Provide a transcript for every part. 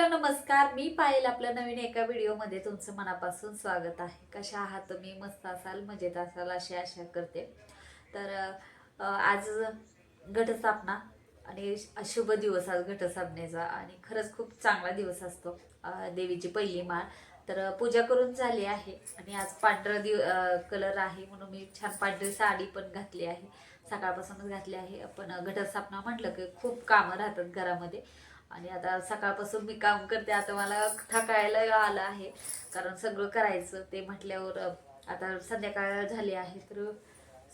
Hello नमस्कार. मी पायल आपल्या नवीन एका व्हिडिओमध्ये तुमचं मनापासून स्वागत आहे. कशा आहात तुम्ही? मस्त असाल मजेत असाल अशी आशा करते. तर आज घटस्थापना आणि शुभ दिवस आज घटस्थापनेचा आणि खरंच खूप चांगला दिवस असतो. देवीची पहिली माळ. तर पूजा करून झाली आहे आणि आज पांढरा दिव कलर आहे म्हणून मी छान पांढरी साडी पण घातली आहे. सकाळपासूनच घातली आहे. पण घटस्थापना म्हटलं की खूप कामं राहतात घरामध्ये. आणि आता सकाळपासून मी काम करते. आता मला थकायला आलं आहे. कारण सगळं करायचं. ते म्हटल्यावर आता संध्याकाळ झाली आहे तर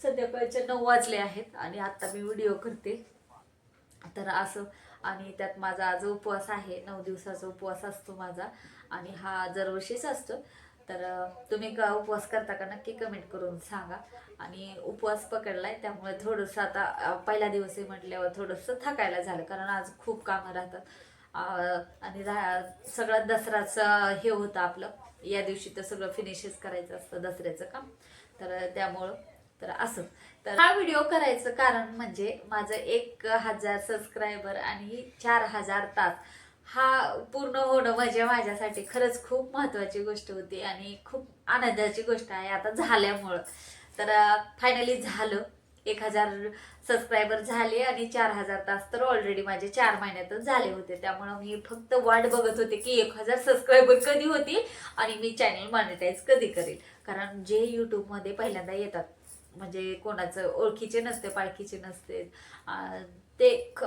संध्याकाळचे नऊ वाजले आहेत आणि आत्ता मी व्हिडिओ करते. तर असं आणि त्यात माझा आज उपवास आहे नऊ दिवसाचा उपवास असतो माझा. आणि हा दरवर्षीच असतो. तर तुम्ही का उपवास करता का नक्की कमेंट करून सांगा. आणि उपवास पकडलाय त्यामुळे थोडंसं आता पहिल्या पहिला दिवस आहे म्हटल्यावर थोडंसं थकायला झालं कारण आज खूप कामं राहतात. आणि रा- सगळं दसराचं हे होतं आपलं. या दिवशी तर सगळं फिनिशच करायचं असतं दसऱ्याचं काम. तर त्यामुळं तर असं. तर हा व्हिडिओ करायचं कारण म्हणजे माझं एक हजार सबस्क्रायबर आणि चार हजार तास हा पूर्ण होणं म्हणजे माझ्यासाठी खरंच खूप महत्वाची गोष्ट होती आणि खूप आनंदाची गोष्ट आहे. आता झाल्यामुळं. तर फायनली झालं. एक हजार सबस्क्रायबर झाले आणि चार हजार तास तर ऑलरेडी माझे चार महिन्यातच झाले होते. त्यामुळं मी फक्त वाट बघत होते की एक हजार सबस्क्रायबर कधी होतील आणि मी चॅनल मॉनिटाईज कधी करेल. कारण जे यूट्यूबमध्ये पहिल्यांदा येतात म्हणजे कोणाचं ओळखीचे नसते पाळखीचे नसते ते क-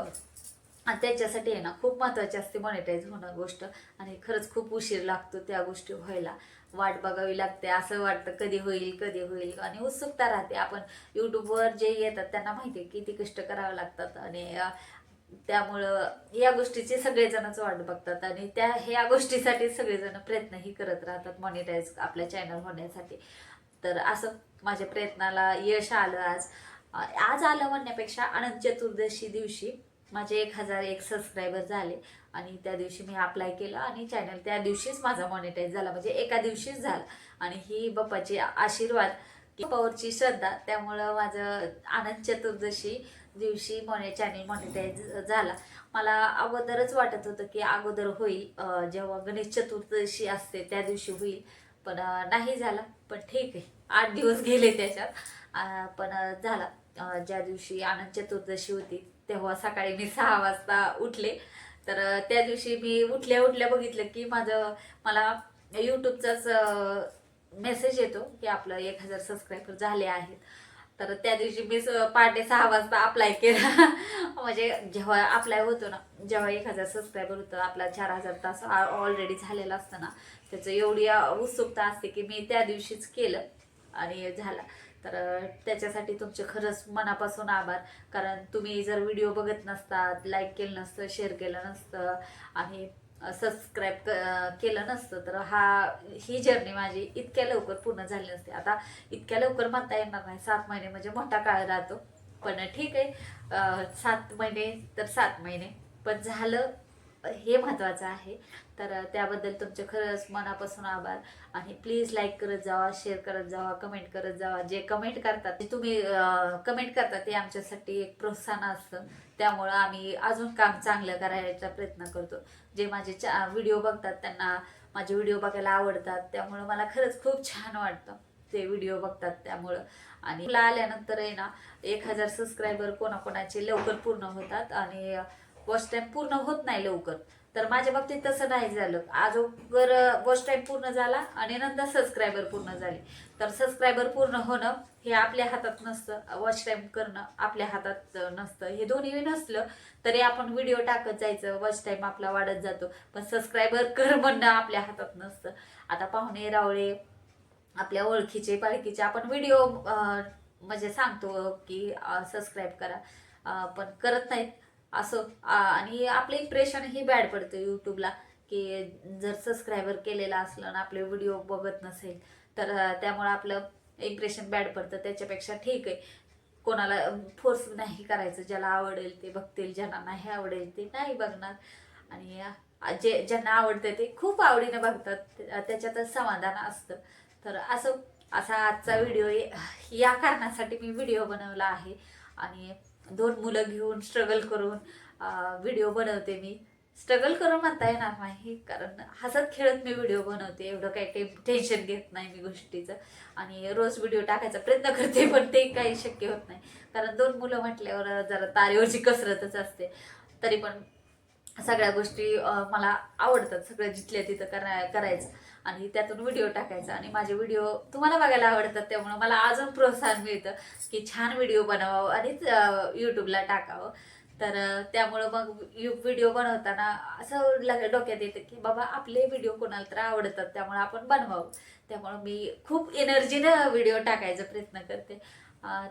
आणि त्याच्यासाठी आहे ना खूप महत्त्वाची असते मॉनिटाईज होणं गोष्ट. आणि खरंच खूप उशीर लागतो त्या गोष्टी व्हायला. वाट बघावी लागते असं वाटतं कधी होईल कधी होईल. आणि उत्सुकता राहते. आपण यूट्यूबवर जे येतात त्यांना माहिती आहे किती कष्ट करावे लागतात. आणि त्यामुळं या गोष्टीची सगळेजणच वाट बघतात. आणि त्या ह्या गोष्टीसाठी सगळेजण प्रयत्नही करत राहतात मॉनिटाईज आपल्या चॅनल होण्यासाठी. तर असं माझ्या प्रयत्नाला यश आलं आज. आज आलं म्हणण्यापेक्षा अनंत चतुर्दशी दिवशी माझे एक हजार एक सबस्क्रायबर झाले आणि त्या दिवशी मी अप्लाय केलं आणि चॅनल त्या दिवशीच माझा मॉनिटाईज झाला. म्हणजे एका दिवशीच झाला. आणि ही बाप्पाची आशीर्वाद की बाप्पावरची श्रद्धा त्यामुळं माझं आनंद चतुर्दशी दिवशी मॉने चॅनल मॉनिटाईज झाला. मला अगोदरच वाटत होतं की अगोदर होईल. जेव्हा गणेश चतुर्दशी असते त्या दिवशी होईल. पण नाही झाला. पण ठीक आहे. आठ दिवस गेले त्याच्यात. पण झाला. ज्या दिवशी आनंद चतुर्दशी होती तेव्हा सकाळी मी सहा वाजता उठले. तर त्या दिवशी मी उठल्या उठल्या बघितलं की माझं मला यूट्यूबचाच मेसेज येतो की आपलं एक हजार सबस्क्रायबर झाले आहेत. तर त्या दिवशी मी स- पहाटे सहा वाजता अप्लाय केला. म्हणजे जेव्हा अप्लाय होतो ना जेव्हा एक हजार सबस्क्रायबर होतं आपला चार हजार तास ऑलरेडी झालेला असतं ना त्याचं एवढी उत्सुकता असते की मी त्या दिवशीच केलं आणि झाला. तर त्याच्यासाठी तुमचे खरंच मनापासून आभार. कारण तुम्ही जर व्हिडिओ बघत नसतात लाईक केलं नसतं शेअर केलं नसतं आणि सबस्क्राईब केलं नसतं तर हा ही जर्नी माझी इतक्या लवकर पूर्ण झाली नसते. आता इतक्या लवकर म्हणता येणार नाही. सात महिने म्हणजे मोठा काळ राहतो. पण ठीक आहे. सात महिने तर सात महिने. पण झालं हे महत्त्वाचं आहे. तर त्याबद्दल तुमचे खरंच मनापासून आभार. आणि प्लीज लाईक करत जावा शेअर करत जावा कमेंट करत जावा. जे कमेंट करतात ते तुम्ही कमेंट करता ते आमच्यासाठी एक प्रोत्साहन असतं. त्यामुळं आम्ही अजून काम चांगलं करायचा प्रयत्न करतो. जे माझे चा व्हिडिओ बघतात त्यांना माझे व्हिडिओ बघायला आवडतात. त्यामुळं मला खरंच खूप छान वाटतं ते व्हिडिओ बघतात त्यामुळं. आणि मला आल्यानंतर आहे ना एक हजार सबस्क्रायबर कोणाकोणाचे लवकर पूर्ण होतात. आणि वॉच टाईम पूर्ण होत नाही लवकर. तर माझ्या बाबतीत तसं नाही झालं. आजोगर वॉच टाईम पूर्ण झाला आणि नंतर सबस्क्रायबर पूर्ण झाले. तर सबस्क्रायबर पूर्ण होणं हे आपल्या हातात नसतं. वॉच टाईम करणं आपल्या हातात नसतं. हे दोन्ही नसलं तरी आपण व्हिडिओ टाकत जायचं. वॉच टाईम आपला वाढत जातो. पण सबस्क्रायबर कर म्हणणं आपल्या हातात नसतं. आता पाहुणे रावळे आपल्या ओळखीचे पालखीचे आपण व्हिडिओ म्हणजे सांगतो की सबस्क्राईब करा. पण करत नाहीत. असं आणि आपलं इम्प्रेशन ही बॅड पडतं यूट्यूबला की जर सबस्क्रायबर केलेला असलं ना आपले व्हिडिओ बघत नसेल तर त्यामुळं आपलं इम्प्रेशन बॅड पडतं. त्याच्यापेक्षा ठीक आहे. कोणाला फोर्स नाही करायचं ज्याला आवडेल ते बघतील ज्यांना नाही आवडेल ते नाही बघणार. आणि जे ज्यांना आवडतं ते खूप आवडीने बघतात. त्याच्यातच समाधान असतं. तर असं असा आजचा व्हिडिओ या कारणासाठी मी व्हिडिओ बनवला आहे. आणि दोन मुलं घेऊन स्ट्रगल करून व्हिडिओ बनवते मी. स्ट्रगल करून म्हणता येणार नाही कारण हसत खेळत मी व्हिडिओ बनवते. एवढं काही टे टेन्शन घेत नाही मी गोष्टीचं. आणि रोज व्हिडिओ टाकायचा प्रयत्न करते पण ते काही शक्य होत नाही. कारण दोन मुलं म्हटल्यावर जरा तारेवरची कसरतच असते. तरी पण सगळ्या गोष्टी मला आवडतात. सगळं जिथल्या तिथं करा करायचं. आणि त्यातून व्हिडिओ टाकायचा. आणि माझे व्हिडिओ तुम्हाला बघायला आवडतात त्यामुळं मला अजून प्रोत्साहन मिळतं की छान व्हिडिओ बनवावं आणि यूट्यूबला टाकावं. तर त्यामुळं मग यू व्हिडिओ बनवताना असं लग डोक्यात येतं की बाबा आपले व्हिडिओ कोणाला तर आवडतात. त्यामुळं आपण बनवावं. त्यामुळं मी खूप एनर्जीनं व्हिडिओ टाकायचा प्रयत्न करते.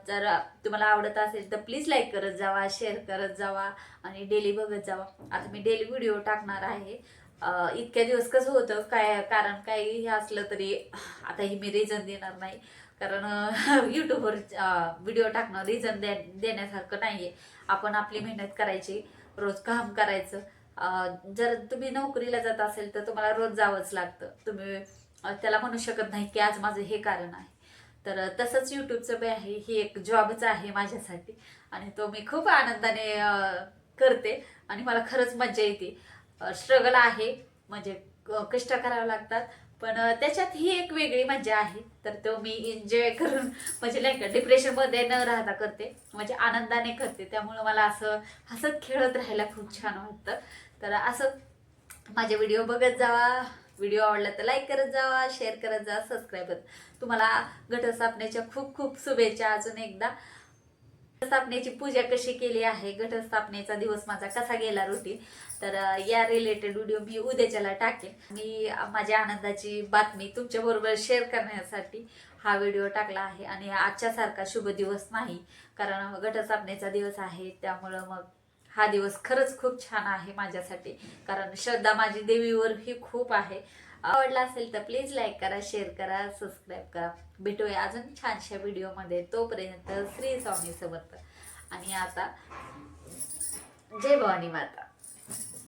जर तुम्हाला आवडत असेल तर प्लीज लाईक करत जावा शेअर करत जावा आणि डेली बघत जावा. आता मी डेली व्हिडिओ टाकणार आहे. इतक्या दिवस कसं होतं काय कारण काही हे असलं तरी आता ही मी रिझन देणार नाही. कारण यूट्यूबवर व्हिडिओ टाकणं रिझन दे देण्यासारखं नाही आहे आपण आपली मेहनत करायची रोज काम करायचं. जर तुम्ही नोकरीला जात असेल तर तुम्हाला रोज जावंच लागतं. तुम्ही त्याला म्हणू शकत नाही की आज माझं हे कारण आहे. तर तसंच यूट्यूबचं बी आहे ही एक जॉबच आहे माझ्यासाठी. आणि तो मी खूप आनंदाने करते. आणि मला खरंच मजा येते. स्ट्रगल आहे म्हणजे क- कष्ट करावं लागतात. पण त्याच्यात ही एक वेगळी मजा आहे. तर तो मी एन्जॉय करून म्हणजे नाही का डिप्रेशनमध्ये न राहता करते. म्हणजे आनंदाने करते. त्यामुळं मला असं हसत खेळत राहायला खूप छान वाटतं. तर असं माझे व्हिडिओ बघत जावा. व्हिडिओ आवडला तर लाईक करत जावा शेअर करत जा सबस्क्राईब करत तुम्हाला घटस्थापनेच्या खूप खूप शुभेच्छा अजून एकदा. घटस्थापनेची पूजा कशी केली आहे? घटस्थापनेचा दिवस माझा कसा गेला रुटीन तर या रिलेटेड व्हिडिओ मी उद्याच्याला टाकेन. मी माझ्या आनंदाची बातमी तुमच्याबरोबर शेअर करण्यासाठी हा व्हिडिओ टाकला आहे. आणि आजच्यासारखा शुभ दिवस नाही कारण घटस्थापनेचा दिवस आहे. त्यामुळं मग हा दिवस खरंच खूप छान आहे माझ्यासाठी. कारण श्रद्धा माझी देवीवर ही खूप आहे. आवडला असेल तर प्लीज लाईक करा शेअर करा सबस्क्राईब करा. भेटूया अजून छानशा व्हिडिओमध्ये तोपर्यंत श्री स्वामी समर्थ. आणि आता जय भवानी माता.